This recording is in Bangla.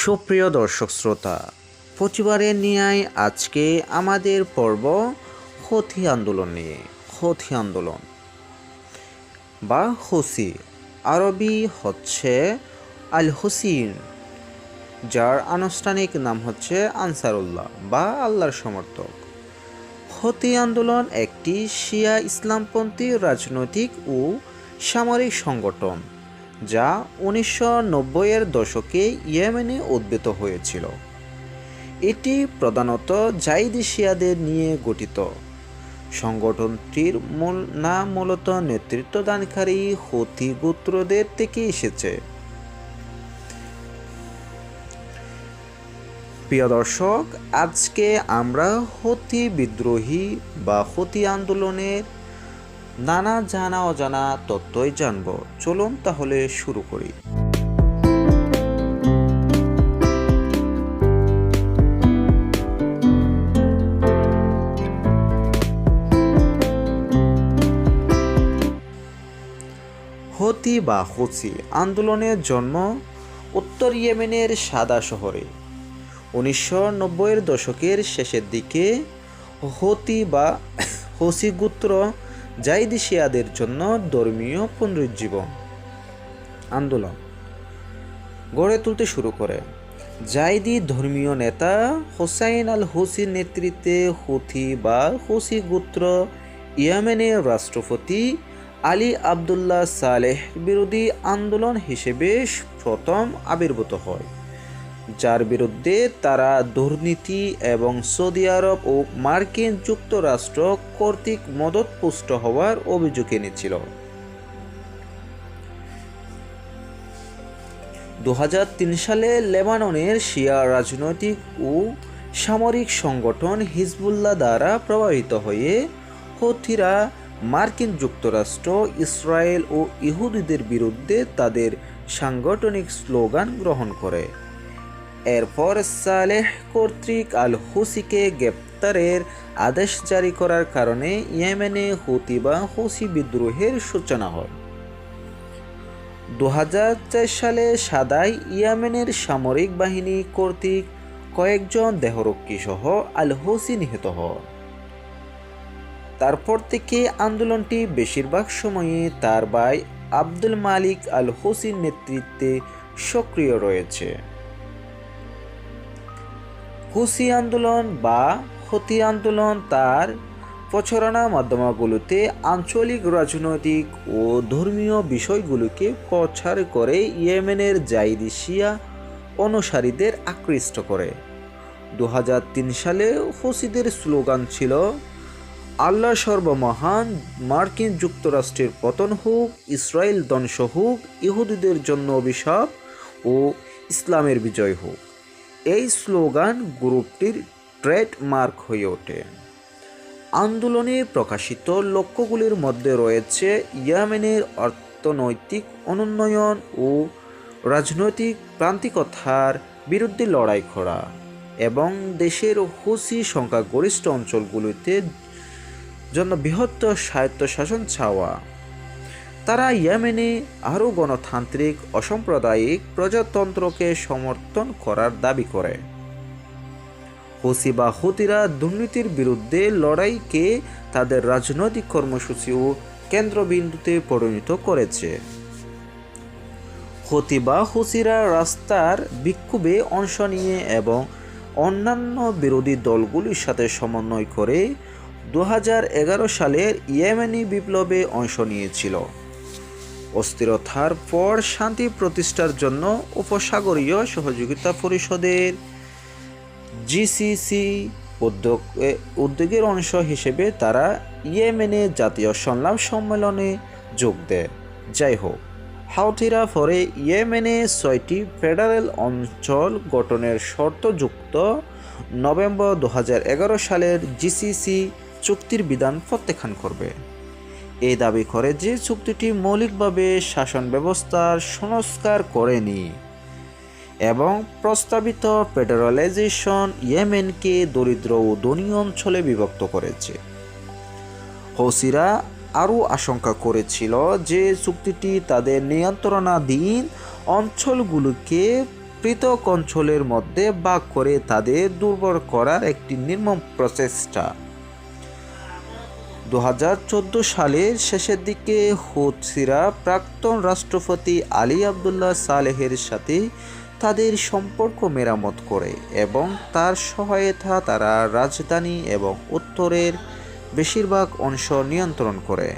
সুপ্রিয় দর্শক শ্রোতা প্রতিবারের ন্যায় আজকে আমাদের পর্ব হথি আন্দোলন নিয়ে হথি আন্দোলন। বা হুসি, আরবি হচ্ছে আল হুসিন, যার আনুষ্ঠানিক নাম হচ্ছে আনসারুল্লাহ বা আল্লাহর সমর্থক। হতি আন্দোলন একটি শিয়া ইসলামপন্থী রাজনৈতিক ও সামরিক সংগঠন। যা উনিশশো নব্বইয়ের দশকে ইয়েমেনে উদ্ভূত হয়েছিল। এটি প্রধানত জাইদি শিয়াদের নিয়ে গঠিত। সংগঠনটির মূল, না মূলত নেতৃত্বদানকারী হতি গোত্রদের থেকে এসেছে। প্রিয় দর্শক, আজকে আমরা হতি বিদ্রোহী বা হতি আন্দোলনের নানা জানা অজানা তথ্যই জানব। চলুন তাহলে শুরু করি। হতি বা হুসি আন্দোলনের জন্ম উত্তর ইয়েমেনের সাদা শহরে। উনিশশো নব্বইয়ের দশকের শেষের দিকে হতি বা হসি গোত্র জাইদি শিয়াদের জন্য ধর্মীয় পুনরুজ্জীবন। আন্দোলন। গড়ে তুলতে শুরু করে জাইদি ধর্মীয় নেতা হোসাইন আল হুসির নেতৃত্বে হুথি বা হুসি গোত্র ইয়েমেনের রাষ্ট্রপতি আলী আবদুল্লাহ সালেহ বিরোধী আন্দোলন হিসেবে প্রথম আবির্ভূত হয়। যার বিরুদ্ধে তারা দুর্নীতি এবং সৌদি আরব ও মার্কিন যুক্তরাষ্ট্র কর্তৃক মদতপুষ্ট হওয়ার অভিযোগ এনেছিল। দু সালে লেবাননের শিয়া রাজনৈতিক ও সামরিক সংগঠন হিজবুল্লাহ দ্বারা প্রভাবিত হয়ে হথিরা মার্কিন যুক্তরাষ্ট্র, ইসরায়েল ও ইহুদিদের বিরুদ্ধে তাদের সাংগঠনিক স্লোগান গ্রহণ করে। এরপর সালেহ কর্তৃক আল হুসিকে গ্রেপ্তারের আদেশ জারি করার কারণে ইয়েমেনে হুতি বা হুসি বিদ্রোহের সূচনা হয়। দু হাজার চার সালে সাদাই ইয়েমেনের সামরিক বাহিনী কর্তৃক কয়েকজন দেহরক্ষী সহ আল হুসি নিহত হন। তারপর থেকে আন্দোলনটি বেশিরভাগ সময়ে তার ভাই আব্দুল মালিক আল হুসির নেতৃত্বে সক্রিয় রয়েছে। হুসি আন্দোলন বা হতি আন্দোলন তার প্রচারণা মাধ্যমগুলোতে আঞ্চলিক রাজনৈতিক ও ধর্মীয় বিষয়গুলোকে প্রচার করে ইয়েমেনের জাইদি শিয়া অনুসারীদের আকৃষ্ট করে। দু হাজার তিন সালে হুসিদের স্লোগান ছিল, আল্লাহ সর্বমহান, মার্কিন যুক্তরাষ্ট্রের পতন হোক, ইসরায়েল ধ্বংস হোক, ইহুদিদের জন্য অভিশাপ ও ইসলামের বিজয় হোক। এই স্লোগান গ্রুপটির ট্রেডমার্ক হয়ে ওঠে। আন্দোলনে প্রকাশিত লক্ষ্যগুলির মধ্যে রয়েছে ইয়েমেনের অর্থনৈতিক অনুন্নয়ন ও রাজনৈতিক প্রান্তিকতার বিরুদ্ধে লড়াই করা এবং দেশের হুসি সংখ্যাগরিষ্ঠ অঞ্চলগুলিতে জন্য বৃহত্তর স্বায়ত্তশাসন চাওয়া। তারা ইয়েমেনে আরও গণতান্ত্রিক, অসাম্প্রদায়িক প্রজাতন্ত্রকে সমর্থন করার দাবি করে। হুসি বা হুতিরা দুর্নীতির বিরুদ্ধে লড়াইকে তাদের রাজনৈতিক কর্মসূচি ও কেন্দ্রবিন্দুতে পরিণত করেছে। হতি বা হুসিরা রাস্তার বিক্ষোভে অংশ নিয়ে এবং অন্যান্য বিরোধী দলগুলির সাথে সমন্বয় করে দু হাজার এগারো সালের ইয়েমেনি বিপ্লবে অংশ নিয়েছিল। অস্থিরতার পর শান্তি প্রতিষ্ঠার জন্য উপসাগরীয় সহযোগিতা পরিষদের জিসিসি উদ্যোগ উদ্যোগের অংশ হিসেবে তারা ইয়েমেনে জাতীয় সংলাপ সম্মেলনে যোগ দেয়। যাই হোক, হাউথিরা পরে ইয়েমেনে ছয়টি ফেডারেল অঞ্চল গঠনের শর্তযুক্ত নভেম্বর দু হাজার এগারো সালের জিসিসি চুক্তির বিধান প্রত্যাখ্যান করবে। এই দাবি করে যে চুক্তিটি মৌলিকভাবে শাসন ব্যবস্থার সংস্কার করেনি এবং প্রস্তাবিত ফেডারালাইজেশন ইয়েমেনকে দরিদ্র ও ধনী অঞ্চলে বিভক্ত করেছে। হৌসিরা আরও আশঙ্কা করেছিল যে চুক্তিটি তাদের নিয়ন্ত্রণাধীন অঞ্চলগুলোকে পৃথক অঞ্চলের মধ্যে ভাগ করে তাদের দুর্বল করার একটি নির্মম প্রচেষ্টা। দু হাজার চোদ্দ সালের শেষের দিকে হুদসিরা প্রাক্তন রাষ্ট্রপতি আলী আবদুল্লাহ সালেহের সাথে তাদের সম্পর্ক মেরামত করে এবং তার সহায়তা তারা রাজধানী এবং উত্তরের বেশিরভাগ অংশ নিয়ন্ত্রণ করে।